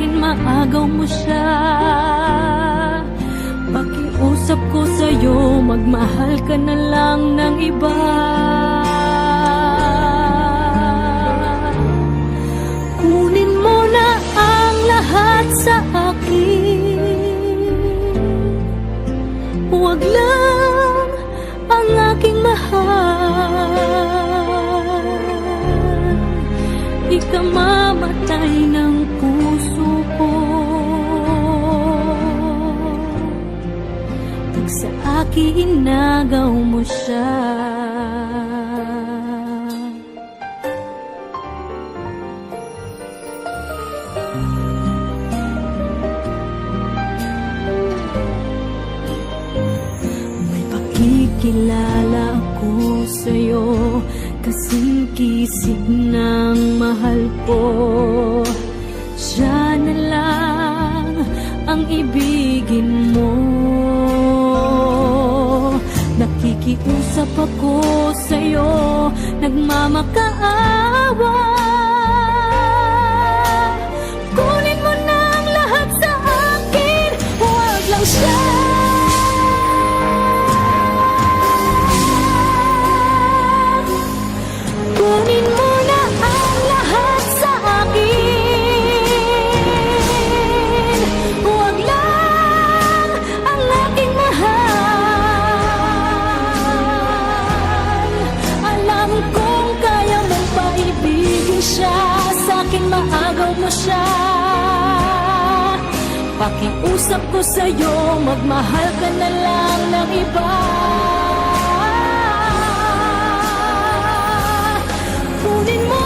akin maagaw mo siya. Pakiusap ko sa'yo Magmahal ka na lang ng iba. Kunin mo na ang lahat sa akin. Huwag lang ang aking mahal. Ikamamatay ng puso sa akin nagaw mo siya. May pakikilala ako sa'yo Kasing kisig ng mahal ko. Siya na lang ang ibigin mo Nakikiusap ako sa'yo Nagmamakaawa akin maagaw mo siya. Pakiusap ko sa'yo Magmahal ka na lang ng iba. Kunin mo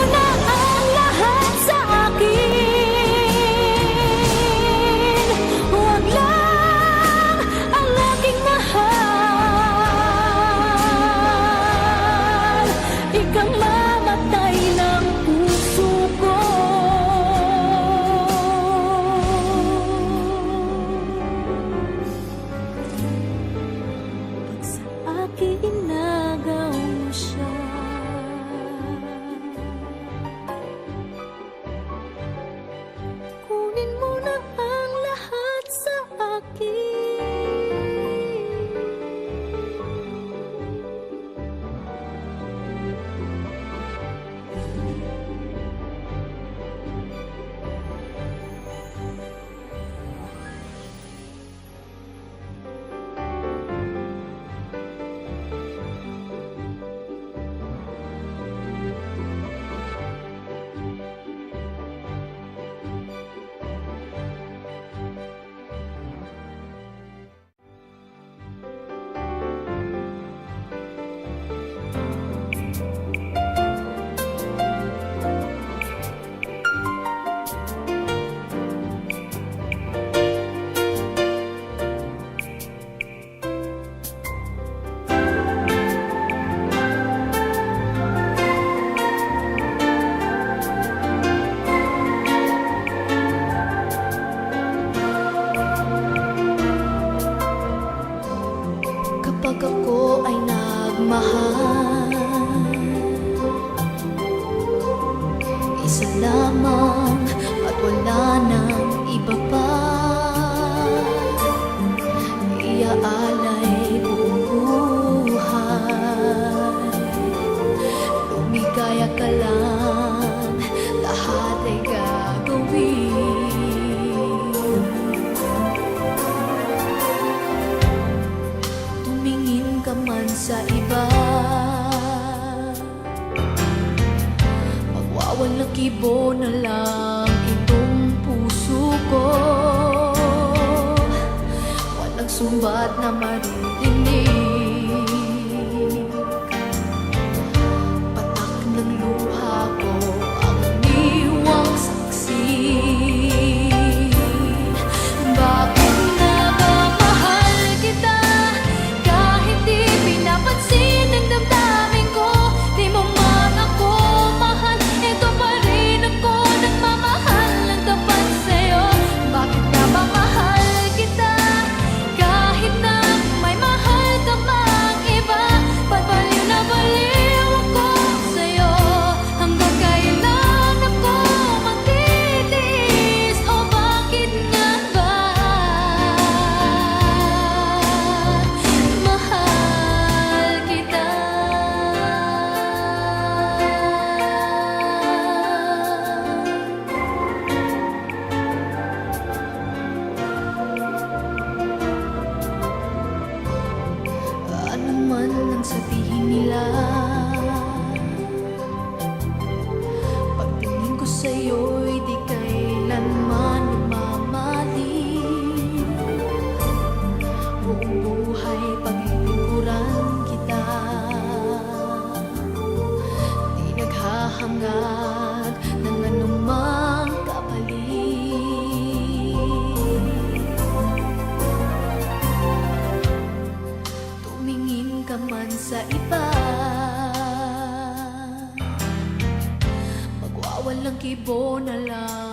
Isa lamang at wala nang iba pa. Iaalay buong buhay. Lumigaya ka lang, lahat ay gagawin. Tumingin ka man sa iba kibo na lang itong puso ko. Walang sumbat na marinig takbo na lang.